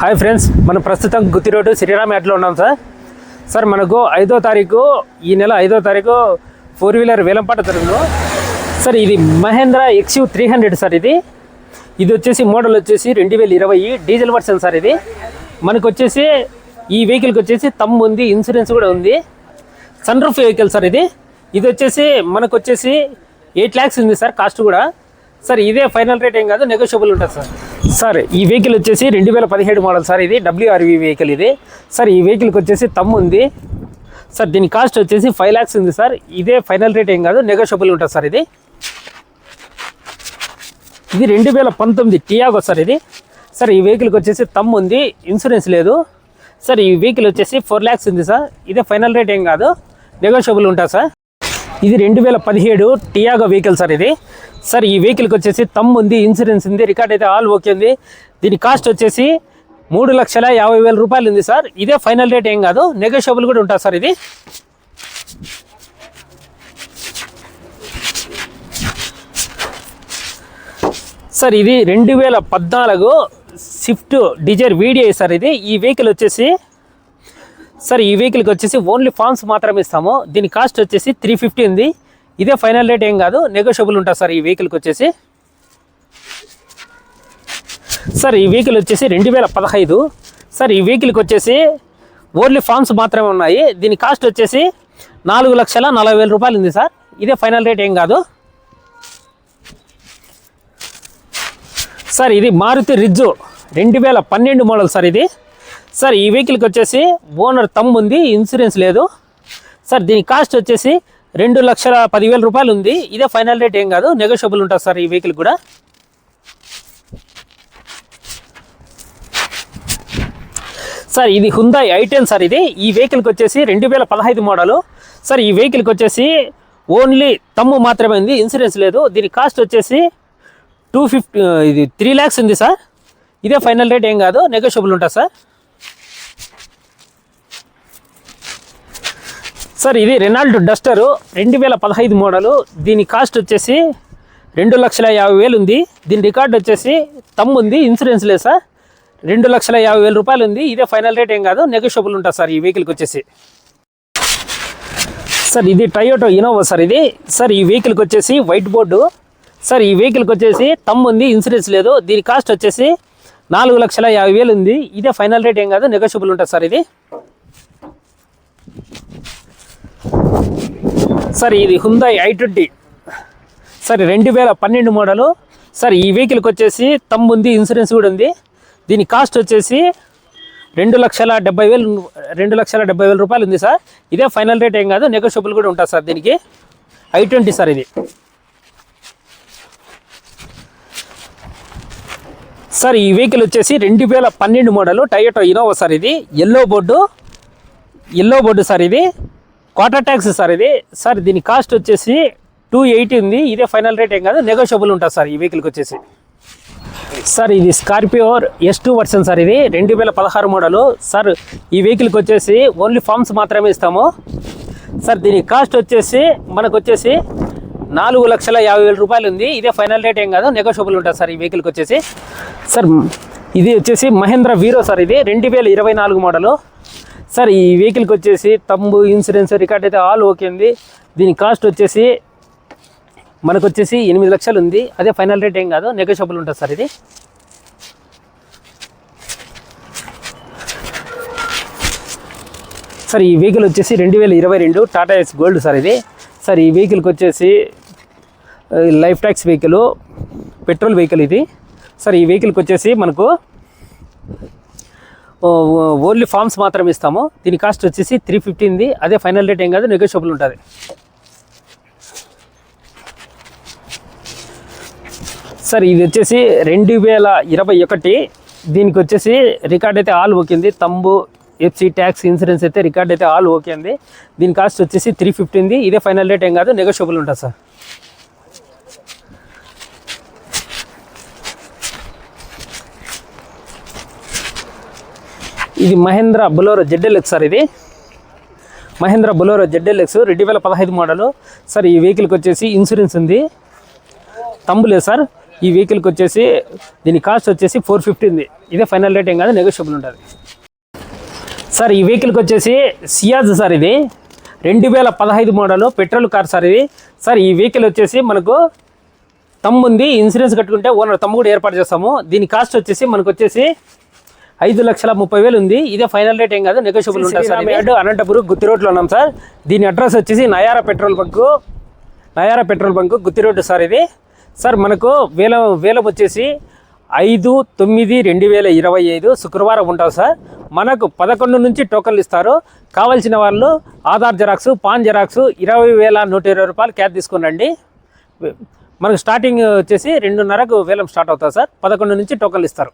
Hi friends మనం ప్రస్తుతం గుత్తి road Sriram యాడ్లో ఉన్నాం సార్. సార్ మనకు ఐదో తారీఖు ఈ నెల ఐదో తారీఖు ఫోర్ వీలర్ వేలంపాట జరుగును. సార్ ఇది Mahindra XUV three hundred sir ఇది. ఇది వచ్చేసి మోడల్ వచ్చేసి రెండు వేల ఇరవై డీజిల్ వర్షన్ సార్ ఇది. మనకు వచ్చేసి ఈ వెహికల్కి వచ్చేసి తమ్ ఉంది ఇన్సూరెన్స్ కూడా ఉంది. సన్ రూఫ్ వెహికల్ సార్ ఇది. ఇది వచ్చేసి మనకు వచ్చేసి ఎయిట్ ల్యాక్స్ ఉంది సార్ కాస్ట్ కూడా. సార్ ఇదే ఫైనల్ రేట్ ఏం కాదు నెగోషియబుల్ ఉంటుంది సార్. సార్ ఈ వెహికల్ వచ్చేసి రెండు వేల పదిహేడు మోడల్ సార్ ఇది డబ్ల్యూఆర్వి వెహికల్ ఇది. సార్ ఈ వెహికల్కి వచ్చేసి తమ్ముంది సార్ దీని కాస్ట్ వచ్చేసి ఫైవ్ ల్యాక్స్ ఉంది సార్. ఇదే ఫైనల్ రేట్ ఏం కాదు నెగోషియబుల్ ఉంటుంది సార్ ఇది. ఇది రెండు వేల పంతొమ్మిది టియాగో సార్ ఇది. సార్ ఈ వెహికల్కి వచ్చేసి తమ్ముంది ఇన్సూరెన్స్ లేదు. సార్ ఈ వెహికల్ వచ్చేసి ఫోర్ ల్యాక్స్ ఉంది సార్. ఇదే ఫైనల్ రేట్ ఏం కాదు నెగోషియబుల్ ఉంటుంది సార్. ఇది రెండు వేల పదిహేడు టియాగో వెహికల్ సార్ ఇది. సార్ ఈ వెహికల్కి వచ్చేసి తమ్ ఉంది ఇన్సూరెన్స్ ఉంది రికార్డ్ అయితే ఆల్ ఓకే ఉంది. దీని కాస్ట్ వచ్చేసి మూడు లక్షల యాభై వేల రూపాయలు ఉంది సార్. ఇదే ఫైనల్ రేట్ ఏం కాదు నెగోషియబుల్ కూడా ఉంటుంది సార్ ఇది. సార్ ఇది రెండు వేల పద్నాలుగు స్విఫ్ట్ డిజైర్ వీడియో సార్ ఇది. ఈ వెహికల్ వచ్చేసి సార్ ఈ వెహికల్కి వచ్చేసి ఓన్లీ ఫార్మ్స్ మాత్రమే ఇస్తాము. దీని కాస్ట్ వచ్చేసి త్రీ ఫిఫ్టీ ఉంది. ఇదే ఫైనల్ రేట్ ఏం కాదు. నెగోషియబుల్ ఉంటుంది సార్ ఈ వెహికల్కి వచ్చేసి. సార్ ఈ వెహికల్ వచ్చేసి రెండు వేల పదహైదు. సార్ ఈ వెహికల్కి వచ్చేసి ఓన్లీ ఫార్మ్స్ మాత్రమే ఉన్నాయి. దీని కాస్ట్ వచ్చేసి నాలుగు లక్షల నలభై వేల రూపాయలు ఉంది సార్ ఇదే ఫైనల్ రేట్ ఏం కాదు. సార్ ఇది మారుతి రిజ్జు. రెండు వేల పన్నెండు మోడల్ సార్ ఇది. సార్ ఈ వెహికల్కి వచ్చేసి ఓనర్ తమ్ము ఉంది ఇన్సూరెన్స్ లేదు. సార్ దీని కాస్ట్ వచ్చేసి రెండు లక్షల పదివేల రూపాయలు ఉంది. ఇదే ఫైనల్ రేట్ ఏం కాదు నెగోషియబుల్ ఉంటుంది సార్ ఈ వెహికల్ కూడా. సార్ ఇది హుందాయ్ ఐటెన్ సార్ ఇది. ఈ వెహికల్కి వచ్చేసి రెండు వేల పదహైదు మోడలు సార్ ఈ వెహికల్కి వచ్చేసి ఓన్లీ తమ్ము మాత్రమే ఉంది ఇన్సూరెన్స్ లేదు. దీని కాస్ట్ వచ్చేసి టూ ఫిఫ్టీ ఇది త్రీ ల్యాక్స్ ఉంది సార్. ఇదే ఫైనల్ రేట్ ఏం కాదు నెగోషియబుల్ ఉంటుంది సార్. సార్ ఇది రెనాల్డ్ డస్టరు రెండు వేల పదహైదు మోడలు. దీని కాస్ట్ వచ్చేసి రెండు లక్షల యాభై వేలు ఉంది. దీని రికార్డ్ వచ్చేసి తమ్ము ఉంది ఇన్సూరెన్స్ లేదు సార్. రెండు లక్షల యాభై వేల రూపాయలు ఉంది. ఇదే ఫైనల్ రేట్ ఏం కాదు నెగోషియబుల్ ఉంటుంది సార్ ఈ వెహికల్కి వచ్చేసి. సార్ ఇది టయోటో ఇనోవా సార్ ఇది. సార్ ఈ వెహికల్కి వచ్చేసి వైట్ బోర్డు సార్ ఈ వెహికల్కి వచ్చేసి తమ్ము ఉంది ఇన్సూరెన్స్ లేదు. దీని కాస్ట్ వచ్చేసి నాలుగు లక్షల యాభై వేలు ఉంది. ఇదే ఫైనల్ రేట్ ఏం కాదు నెగోషియబుల్ ఉంటుంది సార్ ఇది. సార్ ఇది హుందాయ్ ఐ ట్వంటీ. సార్ రెండు వేల పన్నెండు మోడలు. సార్ ఈ వెహికల్కి వచ్చేసి తమ్ ఉంది ఇన్సూరెన్స్ కూడా ఉంది. దీని కాస్ట్ వచ్చేసి రెండు లక్షల డెబ్బై వేలు రెండు లక్షల డెబ్బై వేల రూపాయలు ఉంది సార్. ఇదే ఫైనల్ రేట్ ఏం కాదు నెగోషియబుల్ కూడా ఉంటుంది సార్ దీనికి. ఐ ట్వంటీ సార్ ఇది. సార్ ఈ వెహికల్ వచ్చేసి రెండు వేల పన్నెండు మోడలు టయోటో ఇనోవా సార్ ఇది. Yellow board yellow board sir ఇది. క్వార్టర్ ట్యాక్స్ సార్ ఇది. సార్ దీని కాస్ట్ వచ్చేసి టూ ఎయిటీ ఉంది. ఇదే ఫైనల్ రేట్ ఏం కాదు నెగోషియబుల్ ఉంటుంది సార్ ఈ వెహికల్కి వచ్చేసి. సార్ ఇది Scorpio S two version sir ఇది. రెండు వేల పదహారు మోడలు సార్ ఈ వెహికల్కి వచ్చేసి ఓన్లీ ఫార్మ్స్ మాత్రమే ఇస్తాము. సార్ దీని కాస్ట్ వచ్చేసి మనకు వచ్చేసి నాలుగు లక్షల యాభై వేల రూపాయలు ఉంది. ఇదే ఫైనల్ రేట్ ఏం కాదు నెగోషియబుల్ ఉంటుంది సార్ ఈ వెహికల్కి వచ్చేసి. సార్ ఇది వచ్చేసి మహేంద్ర వీరో సార్ ఇది. రెండు వేల ఇరవై నాలుగు మోడలు సార్ ఈ వెహికల్కి వచ్చేసి తంబు ఇన్సూరెన్స్ రికార్డ్ అయితే ఆల్ ఓకే ఉంది. దీని కాస్ట్ వచ్చేసి మనకు వచ్చేసి ఎనిమిది లక్షలు ఉంది. అదే ఫైనల్ రేట్ ఏం కాదు నెగోషియబుల్ ఉంటుంది సార్ ఇది. సార్ ఈ వెహికల్ వచ్చేసి రెండు వేల ఇరవై రెండు టాటా ఎస్ గోల్డ్ సార్ ఇది. సార్ ఈ వెహికల్కి వచ్చేసి life tax vehicle petrol vehicle ఇది. సార్ ఈ వెహికల్కి వచ్చేసి మనకు ఓన్లీ ఫార్మ్స్ మాత్రం ఇస్తాము. దీని కాస్ట్ వచ్చేసి త్రీ ఫిఫ్టీ అదే ఫైనల్ రేట్ ఏం కాదు నెగోషియబుల్ ఉంటుంది. సార్ ఇది వచ్చేసి రెండు వేల ఇరవై ఒకటి. దీనికి వచ్చేసి రికార్డ్ అయితే ఆల్ ఓకే ఉంది. తంబు ఎఫ్సి ట్యాక్స్ ఇన్సూరెన్స్ అయితే రికార్డ్ అయితే ఆల్ ఓకే ఉంది. దీని కాస్ట్ వచ్చేసి త్రీ ఫిఫ్టీన్ది ఇదే ఫైనల్ రేట్ ఏం కాదు నెగోషియబుల్ ఉంటుంది సార్. ఇది మహేంద్ర బొలోరో జెడ్ఎల్ఎక్స్ సార్ ఇది. మహేంద్ర బులోరో జెడ్ఎల్ఎక్స్ రెండు వేల పదహైదు మోడలు. సార్ ఈ వెహికల్కి వచ్చేసి ఇన్సూరెన్స్ ఉంది. తమ్ము లేదు సార్. ఈ వెహికల్కి వచ్చేసి దీని కాస్ట్ వచ్చేసి ఫోర్ ఫిఫ్టీ ఉంది. ఇదే ఫైనల్ రేట్ ఏం కాదు నెగోషియబుల్ ఉంటుంది. సార్ ఈ వెహికల్కి వచ్చేసి సియాజ్ సార్ ఇది. రెండు వేల పదహైదు మోడల్ పెట్రోల్ కార్ సార్ ఇది. సార్ ఈ వెహికల్ వచ్చేసి మనకు తమ్ముంది ఇన్సూరెన్స్ కట్టుకుంటే ఓనర్ తమ్ము కూడా ఏర్పాటు చేస్తాము. దీని కాస్ట్ వచ్చేసి మనకు వచ్చేసి ఐదు లక్షల ముప్పై వేలు ఉంది. ఇదే ఫైనల్ రేట్ ఏం కాదు నెగోషియబుల్ ఉంటుంది సార్. ఇది అనంతపురం గుత్తి రోడ్లో ఉన్నాం సార్. దీని అడ్రస్ వచ్చేసి Nayara petrol bunk Nayara petrol bunk Gutti road sir ఇది. సార్ మనకు వేలం వేలం వచ్చేసి ఐదు తొమ్మిది రెండు వేల ఇరవై ఐదు శుక్రవారం ఉంటుంది సార్. మనకు పదకొండు నుంచి టోకన్లు ఇస్తారు. కావాల్సిన వాళ్ళు ఆధార్ జెరాక్స్ పాన్ జెరాక్స్ ఇరవై వేల నూట ఇరవై రూపాయలు క్యాబ్ తీసుకుని మనకు స్టార్టింగ్ వచ్చేసి రెండున్నరకు వేలం స్టార్ట్ అవుతుంది సార్. పదకొండు నుంచి టోకన్లు ఇస్తారు.